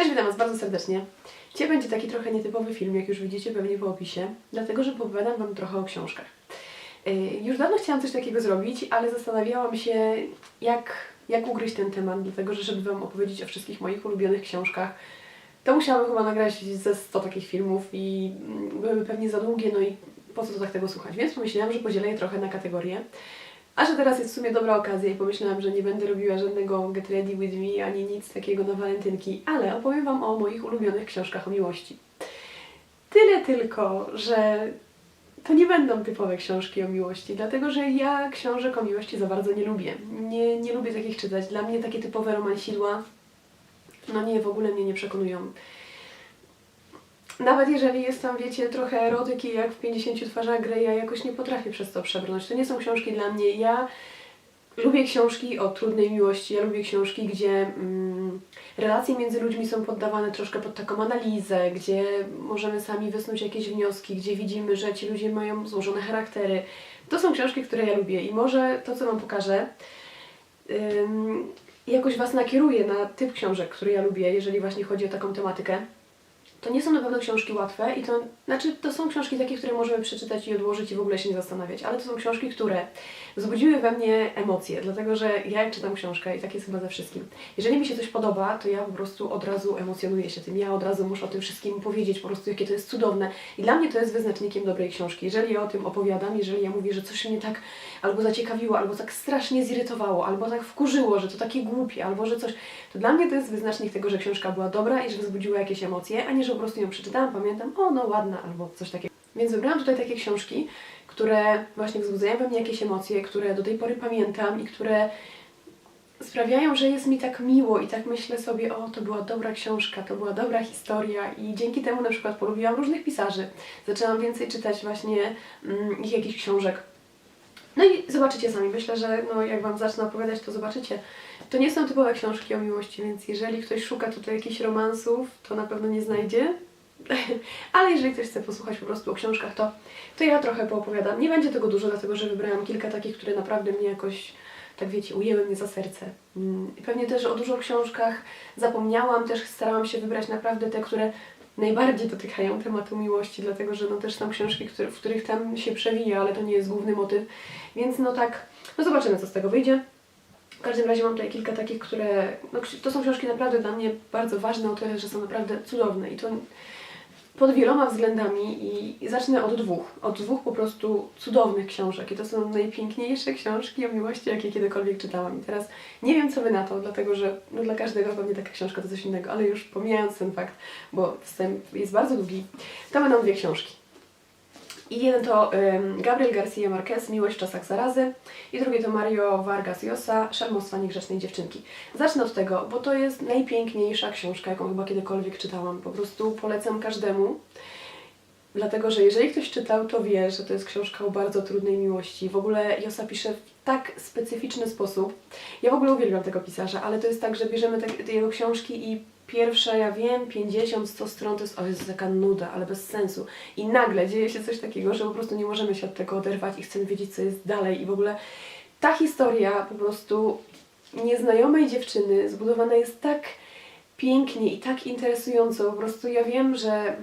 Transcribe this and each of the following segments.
Cześć, witam Was bardzo serdecznie. Dzisiaj będzie taki trochę nietypowy film, jak już widzicie pewnie po opisie, dlatego że opowiadam Wam trochę o książkach. Yy, Już dawno chciałam coś takiego zrobić, ale zastanawiałam się, jak, jak ugryźć ten temat, dlatego że żeby Wam opowiedzieć o wszystkich moich ulubionych książkach, to musiałabym chyba nagrać ze 100 takich filmów i mm, byłyby pewnie za długie, no i po co to tak tego słuchać, więc pomyślałam, że podzielę je trochę na kategorie. A że teraz jest w sumie dobra okazja i pomyślałam, że nie będę robiła żadnego Get Ready With Me ani nic takiego na walentynki, ale opowiem Wam o moich ulubionych książkach o miłości. Tyle tylko, że to nie będą typowe książki o miłości, dlatego że ja książek o miłości za bardzo nie lubię. Nie, nie lubię takich czytać. Dla mnie takie typowe romansidła, no nie, w ogóle mnie nie przekonują. Nawet jeżeli jest tam, wiecie, trochę erotyki, jak w 50 twarzach Grey, ja jakoś nie potrafię przez to przebrnąć. To nie są książki dla mnie. Ja lubię książki o trudnej miłości, ja lubię książki, gdzie mm, relacje między ludźmi są poddawane troszkę pod taką analizę, gdzie możemy sami wysnuć jakieś wnioski, gdzie widzimy, że ci ludzie mają złożone charaktery. To są książki, które ja lubię i może to, co Wam pokażę, ym, jakoś Was nakieruje na typ książek, który ja lubię, jeżeli właśnie chodzi o taką tematykę. To nie są na pewno książki łatwe i to, znaczy to są książki takie, które możemy przeczytać i odłożyć i w ogóle się nie zastanawiać, ale to są książki, które wzbudziły we mnie emocje, dlatego że ja jak czytam książkę i tak jest chyba ze wszystkim. Jeżeli mi się coś podoba, to ja po prostu od razu emocjonuję się tym, ja od razu muszę o tym wszystkim powiedzieć, po prostu jakie to jest cudowne i dla mnie to jest wyznacznikiem dobrej książki. Jeżeli ja o tym opowiadam, jeżeli ja mówię, że coś mnie tak albo zaciekawiło, albo tak strasznie zirytowało, albo tak wkurzyło, że to takie głupie, albo że coś, to dla mnie to jest wyznacznik tego, że książka była dobra i że wzbudziła jakieś emocje, a nie, że po prostu ją przeczytałam, pamiętam, o no ładna, albo coś takiego. Więc wybrałam tutaj takie książki, które właśnie wzbudzają we mnie jakieś emocje, które do tej pory pamiętam i które sprawiają, że jest mi tak miło i tak myślę sobie, o to była dobra książka, to była dobra historia i dzięki temu na przykład polubiłam różnych pisarzy. Zaczęłam więcej czytać właśnie mm, ich jakichś książek. No i zobaczycie sami, myślę, że no, jak Wam zacznę opowiadać, to zobaczycie. To nie są typowe książki o miłości, więc jeżeli ktoś szuka tutaj jakichś romansów, to na pewno nie znajdzie. Ale jeżeli ktoś chce posłuchać po prostu o książkach, to, to ja trochę poopowiadam. Nie będzie tego dużo, dlatego że wybrałam kilka takich, które naprawdę mnie jakoś, tak wiecie, ujęły mnie za serce. Mm, pewnie też o dużo książkach zapomniałam, też starałam się wybrać naprawdę te, które najbardziej dotykają tematu miłości, dlatego że no też są książki, w których tam się przewija, ale to nie jest główny motyw. Więc no tak, no zobaczymy co z tego wyjdzie. W każdym razie mam tutaj kilka takich, które, no to są książki naprawdę dla mnie bardzo ważne o tyle, że są naprawdę cudowne i to pod wieloma względami i, zacznę od dwóch. Od dwóch po prostu cudownych książek i to są najpiękniejsze książki o miłości, jakie kiedykolwiek czytałam. I teraz nie wiem, co Wy na to, dlatego że no, dla każdego pewnie taka książka to coś innego, ale już pomijając ten fakt, bo wstęp jest bardzo długi, to będą dwie książki. I jeden to Gabriel Garcia Marquez, Miłość w czasach zarazy i drugie to Mario Vargas Llosa, Szelmostwa niegrzecznej dziewczynki. Zacznę od tego, bo to jest najpiękniejsza książka, jaką chyba kiedykolwiek czytałam. Po prostu polecam każdemu. Dlatego, że jeżeli ktoś czytał, to wie, że to jest książka o bardzo trudnej miłości. W ogóle Josa pisze w tak specyficzny sposób. Ja w ogóle uwielbiam tego pisarza, ale to jest tak, że bierzemy te, te jego książki i pierwsze, ja wiem, 50-100 stron to jest, o jest taka nuda, ale bez sensu. I nagle dzieje się coś takiego, że po prostu nie możemy się od tego oderwać i chcemy wiedzieć, co jest dalej. I w ogóle ta historia po prostu nieznajomej dziewczyny zbudowana jest tak pięknie i tak interesująco. Po prostu ja wiem, że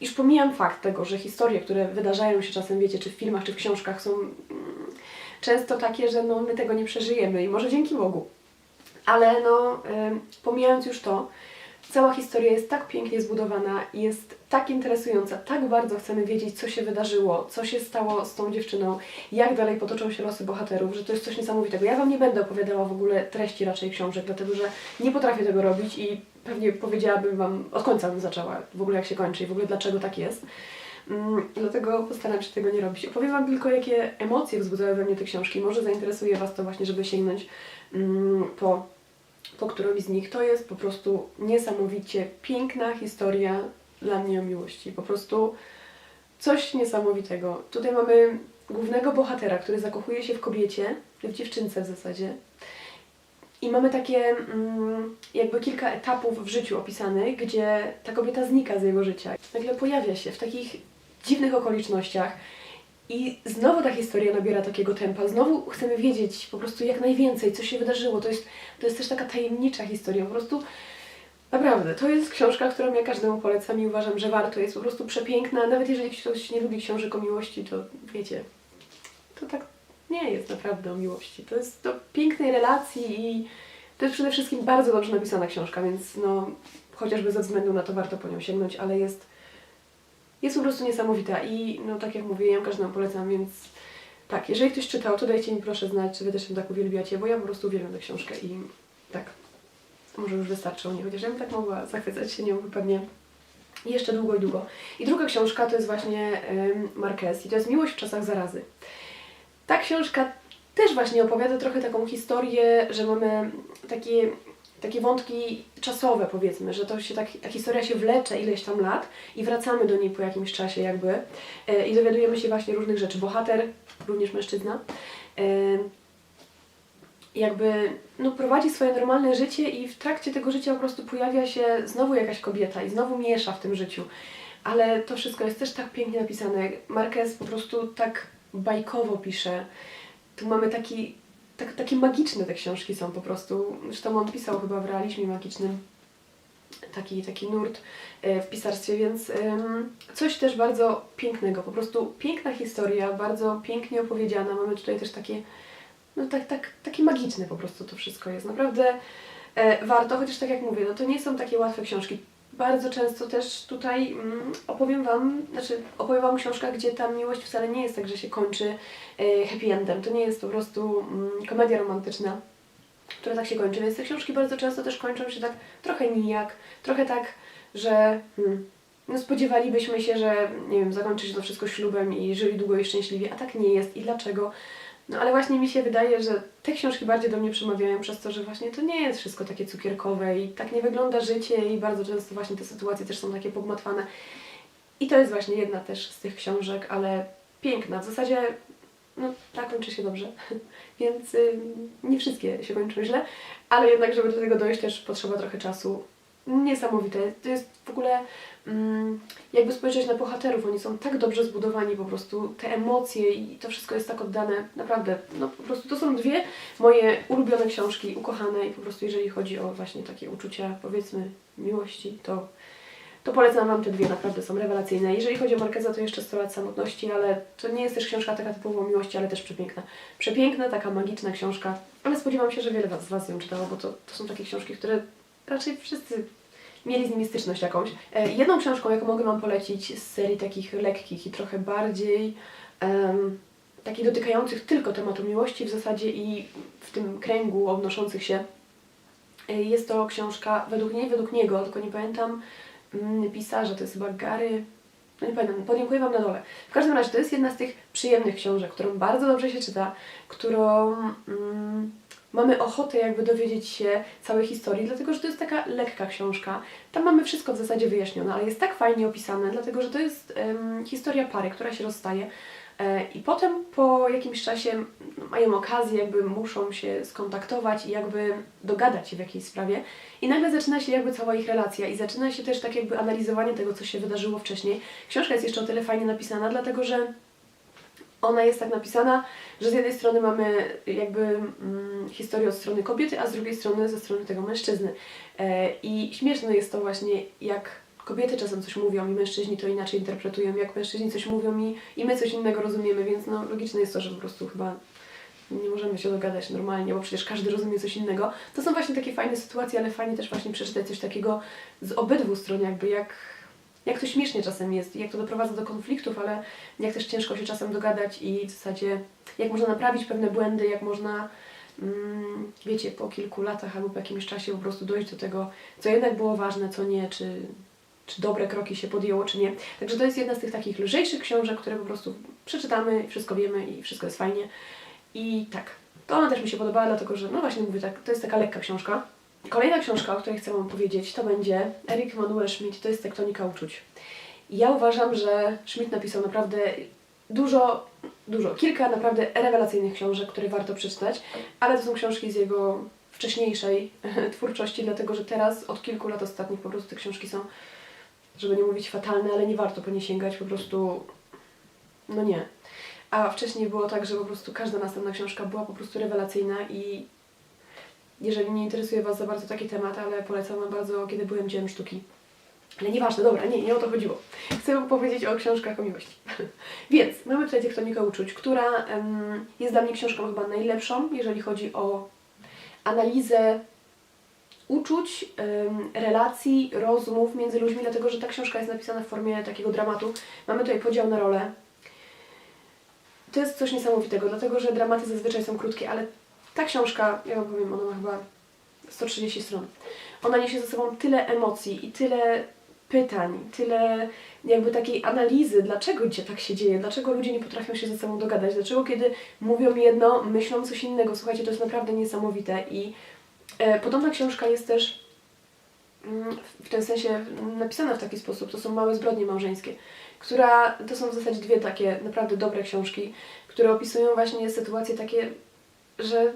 już pomijam fakt tego, że historie, które wydarzają się czasem, wiecie, czy w filmach, czy w książkach są mm, często takie, że no, my tego nie przeżyjemy i może dzięki Bogu. Ale no, pomijając już to, cała historia jest tak pięknie zbudowana, jest tak interesująca, tak bardzo chcemy wiedzieć, co się wydarzyło, co się stało z tą dziewczyną, jak dalej potoczą się losy bohaterów, że to jest coś niesamowitego. Ja Wam nie będę opowiadała w ogóle treści raczej książek, dlatego że nie potrafię tego robić i pewnie powiedziałabym Wam, od końca bym zaczęła, w ogóle jak się kończy i w ogóle dlaczego tak jest. Mm, dlatego postaram się tego nie robić. Opowiem Wam tylko, jakie emocje wzbudzały we mnie te książki. Może zainteresuje Was to właśnie, żeby sięgnąć mm, po, po którąś z nich. To jest po prostu niesamowicie piękna historia dla mnie o miłości. Po prostu coś niesamowitego. Tutaj mamy głównego bohatera, który zakochuje się w kobiecie, w dziewczynce w zasadzie. I mamy takie mm, jakby kilka etapów w życiu opisanych, gdzie ta kobieta znika z jego życia. Nagle pojawia się w takich dziwnych okolicznościach. I znowu ta historia nabiera takiego tempa. Znowu chcemy wiedzieć po prostu jak najwięcej, co się wydarzyło. To jest, to jest też taka tajemnicza historia. Po prostu Naprawdę, to jest książka, którą ja każdemu polecam i uważam, że warto. Jest po prostu przepiękna. Nawet jeżeli ktoś nie lubi książek o miłości, to wiecie, to tak nie jest naprawdę o miłości. To jest do pięknej relacji i to jest przede wszystkim bardzo dobrze napisana książka, więc no, chociażby ze względu na to warto po nią sięgnąć, ale jest, jest po prostu niesamowita i no tak jak mówię, ja ją każdemu polecam, więc tak, jeżeli ktoś czytał, to dajcie mi proszę znać, czy Wy też ją tak uwielbiacie, bo ja po prostu uwielbiam tę książkę i tak, może już wystarczy o niej, chociaż ja bym tak mogła zachwycać się nią pewnie jeszcze długo i długo. I druga książka to jest właśnie ym, Marquez i to jest Miłość w czasach zarazy. Ta książka też właśnie opowiada trochę taką historię, że mamy takie, takie wątki czasowe powiedzmy, że to się tak, ta historia się wlecze ileś tam lat i wracamy do niej po jakimś czasie jakby e, i dowiadujemy się właśnie różnych rzeczy. Bohater, również mężczyzna, e, jakby no, prowadzi swoje normalne życie i w trakcie tego życia po prostu pojawia się znowu jakaś kobieta i znowu miesza w tym życiu. Ale to wszystko jest też tak pięknie napisane. Marquez po prostu tak bajkowo pisze. Tu mamy taki, tak, takie magiczne te książki są po prostu. Zresztą on pisał chyba w realizmie magicznym taki, taki nurt e, w pisarstwie, więc coś też bardzo pięknego. Po prostu piękna historia, bardzo pięknie opowiedziana. Mamy tutaj też takie, no tak, tak, takie magiczne po prostu to wszystko jest. Naprawdę e, warto, chociaż tak jak mówię, no to nie są takie łatwe książki. Bardzo często też tutaj mm, opowiem Wam, znaczy opowiem Wam o książkach, gdzie ta miłość wcale nie jest tak, że się kończy e, happy endem. To nie jest po prostu mm, komedia romantyczna, która tak się kończy. Więc te książki bardzo często też kończą się tak trochę nijak, trochę tak, że hmm, no spodziewalibyśmy się, że nie wiem, zakończy się to wszystko ślubem i żyli długo i szczęśliwie, a tak nie jest. I dlaczego? No ale właśnie mi się wydaje, że te książki bardziej do mnie przemawiają przez to, że właśnie to nie jest wszystko takie cukierkowe i tak nie wygląda życie i bardzo często właśnie te sytuacje też są takie pogmatwane. I to jest właśnie jedna też z tych książek, ale piękna. W zasadzie no, ta kończy się dobrze, więc y, nie wszystkie się kończą źle, ale jednak, żeby do tego dojść też potrzeba trochę czasu. Niesamowite. To jest w ogóle, mm, jakby spojrzeć na bohaterów, oni są tak dobrze zbudowani po prostu, te emocje i to wszystko jest tak oddane, naprawdę, no po prostu to są dwie moje ulubione książki, ukochane i po prostu jeżeli chodzi o właśnie takie uczucia, powiedzmy, miłości, to to polecam Wam te dwie, naprawdę są rewelacyjne. Jeżeli chodzi o Markeza, to jeszcze 100 lat samotności, ale to nie jest też książka taka typowo o miłości, ale też przepiękna. Przepiękna, taka magiczna książka, ale spodziewam się, że wiele z Was ją czytało, bo to, to są takie książki, które raczej wszyscy mieli z nimi styczność jakąś. E, jedną książką, jaką mogę Wam polecić z serii takich lekkich i trochę bardziej em, takich dotykających tylko tematu miłości w zasadzie i w tym kręgu odnoszących się, e, jest to książka według niej, według niego, tylko nie pamiętam mm, pisarza, to jest chyba Gary. No nie pamiętam, podziękuję Wam na dole. W każdym razie to jest jedna z tych przyjemnych książek, którą bardzo dobrze się czyta, którą mm, mamy ochotę jakby dowiedzieć się całej historii, dlatego że to jest taka lekka książka. Tam mamy wszystko w zasadzie wyjaśnione, ale jest tak fajnie opisane, dlatego że to jest em, historia pary, która się rozstaje. E, I potem po jakimś czasie mają okazję, jakby muszą się skontaktować i jakby dogadać się w jakiejś sprawie. I nagle zaczyna się jakby cała ich relacja i zaczyna się też tak jakby analizowanie tego, co się wydarzyło wcześniej. Książka jest jeszcze o tyle fajnie napisana, dlatego że ona jest tak napisana, że z jednej strony mamy jakby mm, historię od strony kobiety, a z drugiej strony ze strony tego mężczyzny. E, I śmieszne jest to właśnie, jak kobiety czasem coś mówią i mężczyźni to inaczej interpretują, jak mężczyźni coś mówią i, i my coś innego rozumiemy, więc no logiczne jest to, że po prostu chyba nie możemy się dogadać normalnie, bo przecież każdy rozumie coś innego. To są właśnie takie fajne sytuacje, ale fajnie też właśnie przeczytać coś takiego z obydwu stron, jakby jak, jak to śmiesznie czasem jest jak to doprowadza do konfliktów, ale jak też ciężko się czasem dogadać i w zasadzie jak można naprawić pewne błędy, jak można, mm, wiecie, po kilku latach albo po jakimś czasie po prostu dojść do tego, co jednak było ważne, co nie, czy, czy dobre kroki się podjęło, czy nie. Także to jest jedna z tych takich lżejszych książek, które po prostu przeczytamy, wszystko wiemy i wszystko jest fajnie. I tak, to ona też mi się podobała, dlatego że, no właśnie mówię, tak, to jest taka lekka książka. Kolejna książka, o której chcę Wam powiedzieć, to będzie Erik Manuel Schmidt, to jest tektonika uczuć. Ja uważam, że Schmidt napisał naprawdę dużo, dużo, kilka naprawdę rewelacyjnych książek, które warto przeczytać, ale to są książki z jego wcześniejszej twórczości, dlatego że teraz od kilku lat ostatnich po prostu te książki są, żeby nie mówić fatalne, ale nie warto po nie sięgać, po prostu no nie. A wcześniej było tak, że po prostu każda następna książka była po prostu rewelacyjna i jeżeli nie interesuje Was za bardzo taki temat, ale polecam Wam bardzo, kiedy byłem dziełem sztuki. Ale nieważne, dobra, nie, nie o to chodziło. Chcę powiedzieć o książkach o miłości. Więc mamy tutaj Tektonikę Uczuć, która em, jest dla mnie książką chyba najlepszą, jeżeli chodzi o analizę uczuć, em, relacji, rozmów między ludźmi, dlatego że ta książka jest napisana w formie takiego dramatu. Mamy tutaj podział na role. To jest coś niesamowitego, dlatego że dramaty zazwyczaj są krótkie, ale ta książka, ja wam powiem, ona ma chyba 130 stron. Ona niesie ze sobą tyle emocji i tyle pytań, tyle jakby takiej analizy, dlaczego gdzie tak się dzieje, dlaczego ludzie nie potrafią się ze sobą dogadać, dlaczego kiedy mówią jedno, myślą coś innego. Słuchajcie, to jest naprawdę niesamowite i e, podobna książka jest też mm, w ten sensie napisana w taki sposób, to są małe zbrodnie małżeńskie, która, to są w zasadzie dwie takie naprawdę dobre książki, które opisują właśnie sytuacje takie, że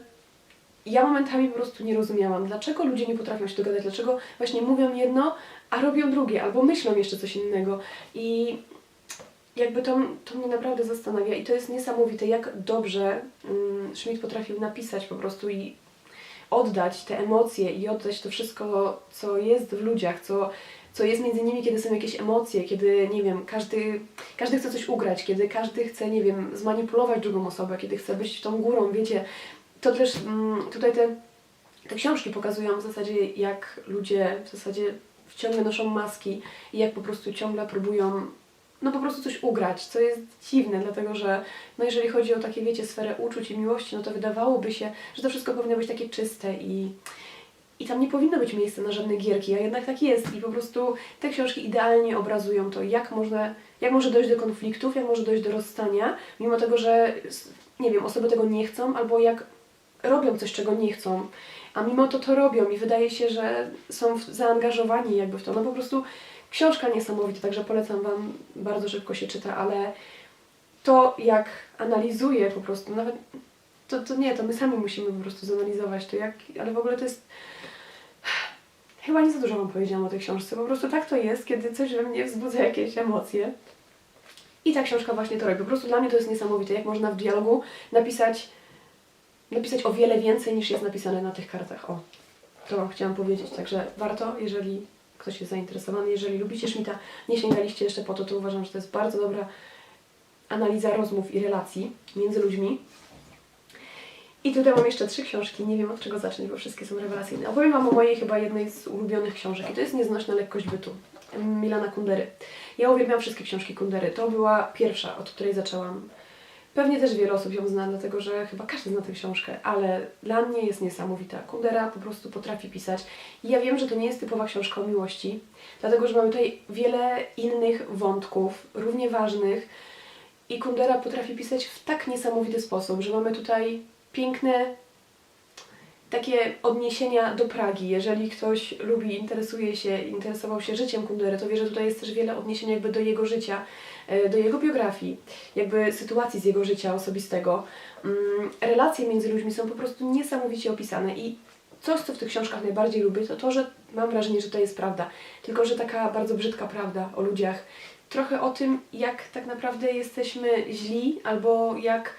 ja momentami po prostu nie rozumiałam, dlaczego ludzie nie potrafią się dogadać, dlaczego właśnie mówią jedno, a robią drugie, albo myślą jeszcze coś innego. I jakby to, to mnie naprawdę zastanawia i to jest niesamowite, jak dobrze mm, Schmidt potrafił napisać po prostu i oddać te emocje i oddać to wszystko, co jest w ludziach, co, co jest między nimi, kiedy są jakieś emocje, kiedy, nie wiem, każdy, każdy chce coś ugrać, kiedy każdy chce, nie wiem, zmanipulować drugą osobę, kiedy chce być tą górą, wiecie. To też mm, tutaj te, te książki pokazują w zasadzie, jak ludzie w zasadzie ciągle noszą maski i jak po prostu ciągle próbują no po prostu coś ugrać, co jest dziwne, dlatego że no jeżeli chodzi o takie, wiecie, sferę uczuć i miłości, no to wydawałoby się, że to wszystko powinno być takie czyste i, i tam nie powinno być miejsca na żadne gierki, a jednak tak jest i po prostu te książki idealnie obrazują to, jak można, jak może dojść do konfliktów, jak może dojść do rozstania, mimo tego, że nie wiem, osoby tego nie chcą, albo jak robią coś, czego nie chcą, a mimo to to robią i wydaje się, że są zaangażowani jakby w to. No po prostu książka niesamowita, także polecam Wam, bardzo szybko się czyta, ale to jak analizuje po prostu, nawet to, to nie, to my sami musimy po prostu zanalizować to, jak, ale w ogóle to jest chyba nie za dużo Wam powiedziałam o tej książce, po prostu tak to jest, kiedy coś we mnie wzbudza jakieś emocje. I ta książka właśnie to robi. Po prostu dla mnie to jest niesamowite, jak można w dialogu napisać napisać o wiele więcej niż jest napisane na tych kartach. O, to Wam chciałam powiedzieć. Także warto, jeżeli ktoś jest zainteresowany, jeżeli lubicie Schmidta, nie sięgaliście jeszcze po to, to uważam, że to jest bardzo dobra analiza rozmów i relacji między ludźmi. I tutaj mam jeszcze trzy książki, nie wiem od czego zacząć, bo wszystkie są rewelacyjne. Opowiem Wam o mojej chyba jednej z ulubionych książek i to jest Nieznośna lekkość bytu Milana Kundery. Ja uwielbiam wszystkie książki Kundery. To była pierwsza, od której zaczęłam Pewnie też wiele osób ją zna, dlatego że chyba każdy zna tę książkę, ale dla mnie jest niesamowita. Kundera po prostu potrafi pisać. I ja wiem, że to nie jest typowa książka o miłości, dlatego że mamy tutaj wiele innych wątków, równie ważnych. I Kundera potrafi pisać w tak niesamowity sposób, że mamy tutaj piękne takie odniesienia do Pragi. Jeżeli ktoś lubi, interesuje się, interesował się życiem Kundery, to wie, że tutaj jest też wiele odniesień jakby do jego życia, do jego biografii, jakby sytuacji z jego życia osobistego. Mm, Relacje między ludźmi są po prostu niesamowicie opisane i coś, co w tych książkach najbardziej lubię, to to, że mam wrażenie, że to jest prawda. Tylko, że taka bardzo brzydka prawda o ludziach. Trochę o tym, jak tak naprawdę jesteśmy źli, albo jak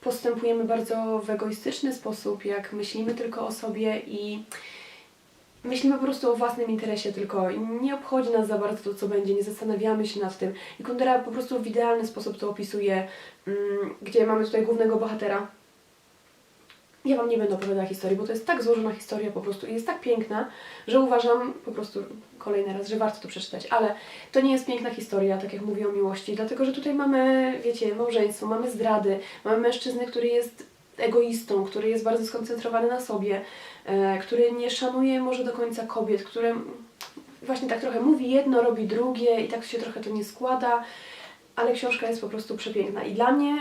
postępujemy bardzo w egoistyczny sposób, jak myślimy tylko o sobie i myślimy po prostu o własnym interesie tylko i nie obchodzi nas za bardzo to, co będzie, nie zastanawiamy się nad tym. I Kundera po prostu w idealny sposób to opisuje, mm, gdzie mamy tutaj głównego bohatera. Ja Wam nie będę opowiadała historii, bo to jest tak złożona historia po prostu i jest tak piękna, że uważam po prostu kolejny raz, że warto to przeczytać. Ale to nie jest piękna historia, tak jak mówię o miłości, dlatego że tutaj mamy, wiecie, małżeństwo, mamy zdrady, mamy mężczyznę, który jest egoistą, który jest bardzo skoncentrowany na sobie, e, który nie szanuje może do końca kobiet, który właśnie tak trochę mówi jedno, robi drugie i tak się trochę to nie składa, ale książka jest po prostu przepiękna i dla mnie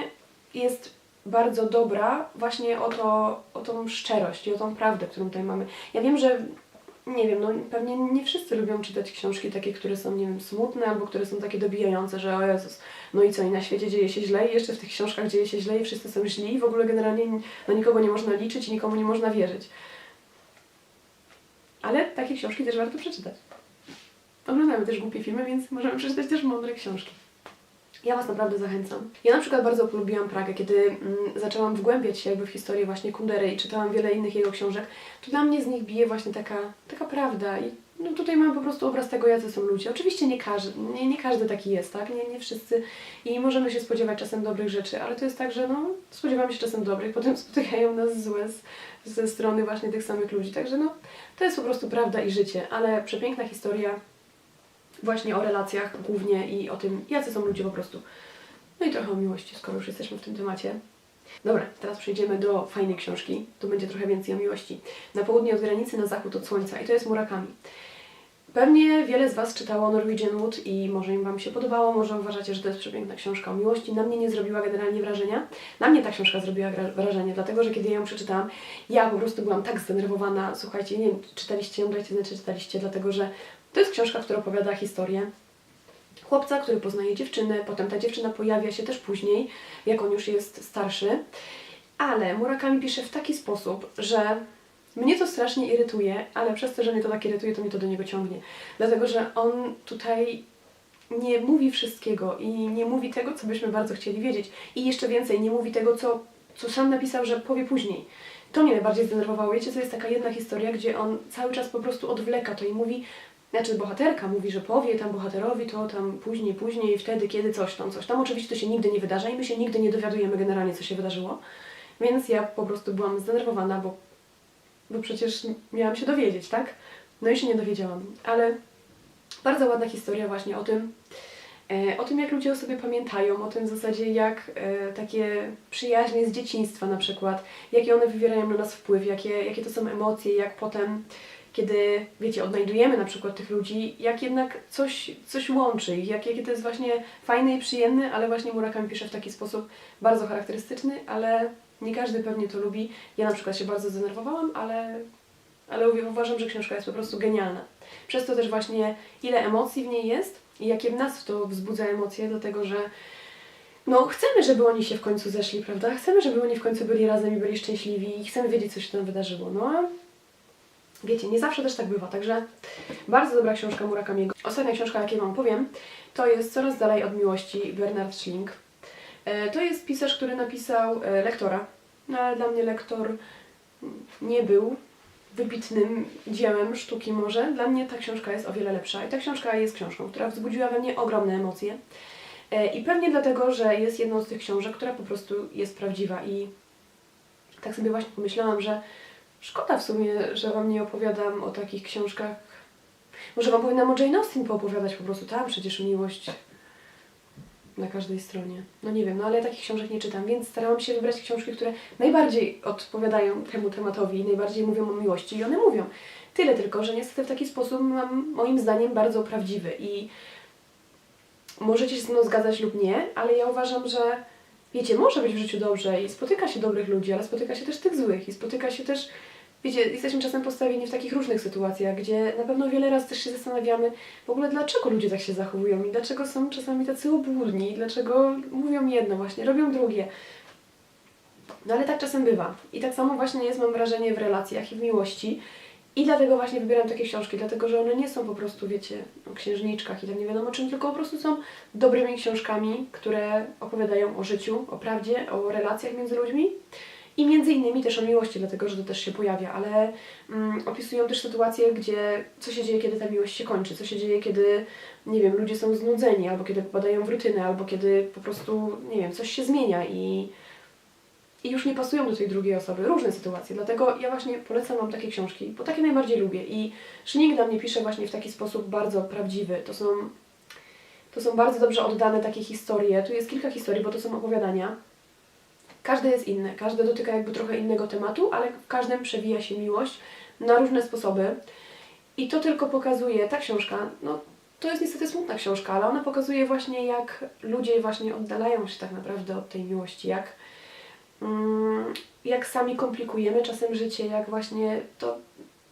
jest bardzo dobra właśnie o, to, o tą szczerość i o tą prawdę, którą tutaj mamy. Ja wiem, że nie wiem, no pewnie nie wszyscy lubią czytać książki takie, które są, nie wiem, smutne albo które są takie dobijające, że o Jezus, no i co, i na świecie dzieje się źle i jeszcze w tych książkach dzieje się źle i wszyscy są źli i w ogóle generalnie na nikogo nie można liczyć i nikomu nie można wierzyć. Ale takie książki też warto przeczytać. Oglądamy też głupie filmy, więc możemy przeczytać też mądre książki. Ja Was naprawdę zachęcam. Ja na przykład bardzo polubiłam Pragę, kiedy mm, zaczęłam wgłębiać się jakby w historię właśnie Kundery i czytałam wiele innych jego książek, to dla mnie z nich bije właśnie taka, taka prawda i no tutaj mam po prostu obraz tego, jacy są ludzie. Oczywiście nie każdy, nie, nie każdy taki jest, tak? Nie, nie wszyscy i możemy się spodziewać czasem dobrych rzeczy, ale to jest tak, że no, spodziewamy się czasem dobrych, potem spotykają nas złe z, ze strony właśnie tych samych ludzi, także no, to jest po prostu prawda i życie, ale przepiękna historia właśnie o relacjach głównie i o tym, jacy są ludzie po prostu. No i trochę o miłości, skoro już jesteśmy w tym temacie. Dobra, teraz przejdziemy do fajnej książki. Tu będzie trochę więcej o miłości. Na południe od granicy, na zachód od słońca. I to jest Murakami. Pewnie wiele z Was czytało Norwegian Wood i może im Wam się podobało, może uważacie, że to jest przepiękna książka o miłości. Na mnie nie zrobiła generalnie wrażenia. Na mnie ta książka zrobiła wrażenie, dlatego że kiedy ją przeczytałam, ja po prostu byłam tak zdenerwowana. Słuchajcie, nie wiem, czytaliście ją, dajcie znać, czy czytaliście, dlatego że to jest książka, która opowiada historię chłopca, który poznaje dziewczynę, potem ta dziewczyna pojawia się też później, jak on już jest starszy. Ale Murakami pisze w taki sposób, że mnie to strasznie irytuje, ale przez to, że mnie to tak irytuje, to mnie to do niego ciągnie. Dlatego, że on tutaj nie mówi wszystkiego i nie mówi tego, co byśmy bardzo chcieli wiedzieć. I jeszcze więcej, nie mówi tego, co, co sam napisał, że powie później. To mnie najbardziej zdenerwowało. Wiecie, to jest taka jedna historia, gdzie on cały czas po prostu odwleka to i mówi, znaczy bohaterka mówi, że powie tam bohaterowi to tam później, później, wtedy, kiedy coś tam, coś tam. Oczywiście to się nigdy nie wydarza i my się nigdy nie dowiadujemy generalnie, co się wydarzyło. Więc ja po prostu byłam zdenerwowana, bo, bo przecież miałam się dowiedzieć, tak? No i się nie dowiedziałam. Ale bardzo ładna historia właśnie o tym, e, o tym jak ludzie o sobie pamiętają, o tym w zasadzie jak e, takie przyjaźnie z dzieciństwa na przykład, jakie one wywierają na nas wpływ, jakie, jakie to są emocje, jak potem kiedy, wiecie, odnajdujemy na przykład tych ludzi, jak jednak coś, coś łączy ich, jak, jakie to jest właśnie fajne i przyjemne, ale właśnie Murakami pisze w taki sposób bardzo charakterystyczny, ale nie każdy pewnie to lubi. Ja na przykład się bardzo zdenerwowałam, ale, ale uważam, że książka jest po prostu genialna. Przez to też właśnie ile emocji w niej jest i jakie w nas to wzbudza emocje, dlatego że no chcemy, żeby oni się w końcu zeszli, prawda? Chcemy, żeby oni w końcu byli razem i byli szczęśliwi i chcemy wiedzieć, co się tam wydarzyło. No a Wiecie, nie zawsze też tak bywa, także bardzo dobra książka Murakamiego. Ostatnia książka, jakiej Wam powiem, to jest Coraz dalej od miłości Bernard Schling. E, To jest pisarz, który napisał e, lektora, no ale dla mnie lektor nie był wybitnym dziełem sztuki może. Dla mnie ta książka jest o wiele lepsza i ta książka jest książką, która wzbudziła we mnie ogromne emocje. E, I pewnie dlatego, że jest jedną z tych książek, która po prostu jest prawdziwa i tak sobie właśnie pomyślałam, że Szkoda w sumie, że Wam nie opowiadam o takich książkach. Może Wam powinnam o Jane Austen poopowiadać po prostu. Tam przecież miłość na każdej stronie. No nie wiem, no ale ja takich książek nie czytam, więc starałam się wybrać książki, które najbardziej odpowiadają temu tematowi, najbardziej mówią o miłości i one mówią. Tyle tylko, że niestety w taki sposób mam moim zdaniem bardzo prawdziwy i możecie się ze mną zgadzać lub nie, ale ja uważam, że wiecie, może być w życiu dobrze i spotyka się dobrych ludzi, ale spotyka się też tych złych i spotyka się też, wiecie, jesteśmy czasem postawieni w takich różnych sytuacjach, gdzie na pewno wiele razy też się zastanawiamy w ogóle dlaczego ludzie tak się zachowują i dlaczego są czasami tacy obłudni, dlaczego mówią jedno właśnie, robią drugie. No ale tak czasem bywa. I tak samo właśnie jest, mam wrażenie, w relacjach i w miłości. I dlatego właśnie wybieram takie książki, dlatego że one nie są po prostu, wiecie, o księżniczkach i tam nie wiadomo czym, tylko po prostu są dobrymi książkami, które opowiadają o życiu, o prawdzie, o relacjach między ludźmi. I między innymi też o miłości, dlatego że to też się pojawia, ale mm, opisują też sytuacje, gdzie co się dzieje, kiedy ta miłość się kończy, co się dzieje, kiedy, nie wiem, ludzie są znudzeni, albo kiedy popadają w rutynę, albo kiedy po prostu, nie wiem, coś się zmienia i i już nie pasują do tej drugiej osoby. Różne sytuacje. Dlatego ja właśnie polecam Wam takie książki, bo takie najbardziej lubię. I Schling dla mnie pisze właśnie w taki sposób bardzo prawdziwy. To są, to są bardzo dobrze oddane takie historie. Tu jest kilka historii, bo to są opowiadania. Każde jest inne. Każde dotyka jakby trochę innego tematu, ale w każdym przewija się miłość na różne sposoby. I to tylko pokazuje, ta książka, no to jest niestety smutna książka, ale ona pokazuje właśnie jak ludzie właśnie oddalają się tak naprawdę od tej miłości, jak jak sami komplikujemy czasem życie, jak właśnie to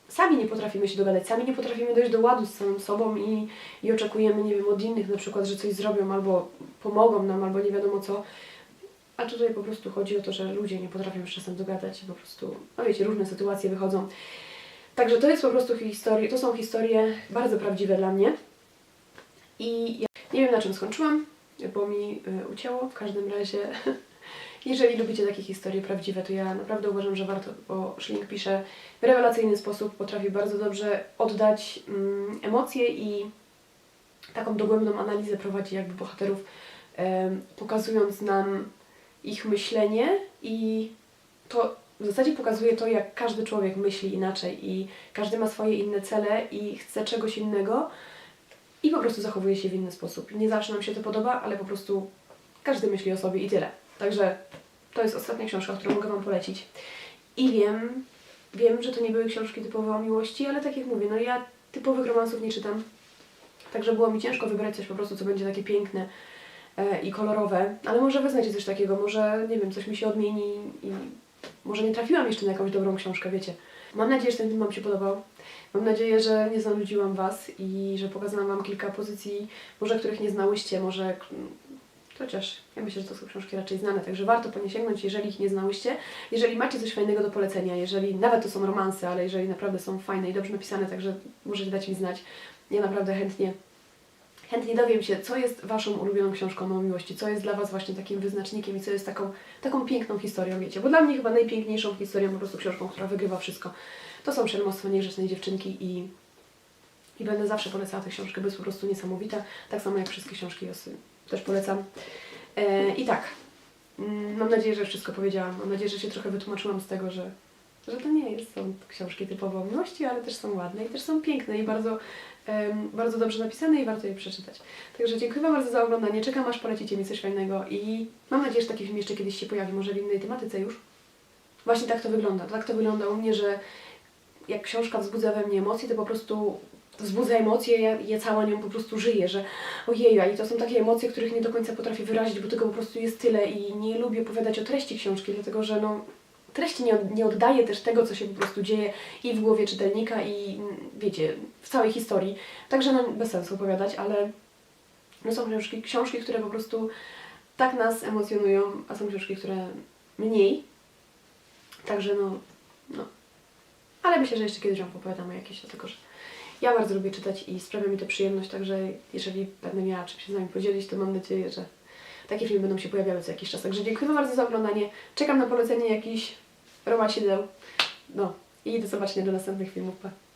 sami nie potrafimy się dogadać, sami nie potrafimy dojść do ładu z samym sobą i, i oczekujemy, nie wiem, od innych na przykład, że coś zrobią albo pomogą nam, albo nie wiadomo co. A tutaj po prostu chodzi o to, że ludzie nie potrafią się czasem dogadać po prostu, no wiecie, różne sytuacje wychodzą. Także to jest po prostu historie, to są historie bardzo prawdziwe dla mnie. I ja nie wiem na czym skończyłam, bo mi y, ucięło. W każdym razie, jeżeli lubicie takie historie prawdziwe, to ja naprawdę uważam, że warto, bo Schling pisze w rewelacyjny sposób, potrafi bardzo dobrze oddać mm, emocje i taką dogłębną analizę prowadzi jakby bohaterów, pokazując nam ich myślenie i to w zasadzie pokazuje to, jak każdy człowiek myśli inaczej i każdy ma swoje inne cele i chce czegoś innego i po prostu zachowuje się w inny sposób. Nie zawsze nam się to podoba, ale po prostu każdy myśli o sobie i tyle. Także to jest ostatnia książka, którą mogę Wam polecić. I wiem, wiem, że to nie były książki typowo o miłości, ale tak jak mówię, no ja typowych romansów nie czytam. Także było mi ciężko wybrać coś po prostu, co będzie takie piękne e, i kolorowe. Ale może wy znacie coś takiego, może, nie wiem, coś mi się odmieni i może nie trafiłam jeszcze na jakąś dobrą książkę, wiecie. Mam nadzieję, że ten film Wam się podobał. Mam nadzieję, że nie zanudziłam Was i że pokazałam Wam kilka pozycji, może których nie znałyście, może... Chociaż ja myślę, że to są książki raczej znane, także warto po nie sięgnąć, jeżeli ich nie znałyście. Jeżeli macie coś fajnego do polecenia, jeżeli nawet to są romanse, ale jeżeli naprawdę są fajne i dobrze napisane, także możecie dać mi znać. Ja naprawdę chętnie chętnie dowiem się, co jest Waszą ulubioną książką o miłości, co jest dla Was właśnie takim wyznacznikiem i co jest taką, taką piękną historią, wiecie. Bo dla mnie chyba najpiękniejszą historią, po prostu książką, która wygrywa wszystko, to są Szelmostwo Niegrzecznej Dziewczynki i, i będę zawsze polecała tę książkę, bo jest po prostu niesamowita, tak samo jak wszystkie książki Josy też polecam. E, I tak, mm, mam nadzieję, że wszystko powiedziałam, mam nadzieję, że się trochę wytłumaczyłam z tego, że, że to nie jest, są książki typowo o miłości, ale też są ładne i też są piękne i bardzo bardzo dobrze napisane i warto je przeczytać. Także dziękuję Wam bardzo za oglądanie. Czekam aż polecicie mi coś fajnego i mam nadzieję, że taki film jeszcze kiedyś się pojawi, może w innej tematyce już. Właśnie tak to wygląda. Tak to wygląda u mnie, że jak książka wzbudza we mnie emocje, to po prostu wzbudza emocje, ja, ja cała nią po prostu żyję, że ojeju, i to są takie emocje, których nie do końca potrafię wyrazić, bo tego po prostu jest tyle i nie lubię opowiadać o treści książki, dlatego że no, treści nie, nie oddaje też tego, co się po prostu dzieje i w głowie czytelnika i wiecie, w całej historii. Także no, bez sensu opowiadać, ale no, są książki, książki, które po prostu tak nas emocjonują, a są książki, które mniej. Także no, no. Ale myślę, że jeszcze kiedyś Wam opowiadam o jakiejś, dlatego że ja bardzo lubię czytać i sprawia mi to przyjemność, także jeżeli będę miała czym się z Wami podzielić, to mam nadzieję, że takie filmy będą się pojawiały co jakiś czas. Także dziękuję bardzo za oglądanie. Czekam na polecenie jakichś romancideł. No i do zobaczenia do następnych filmów. Pa.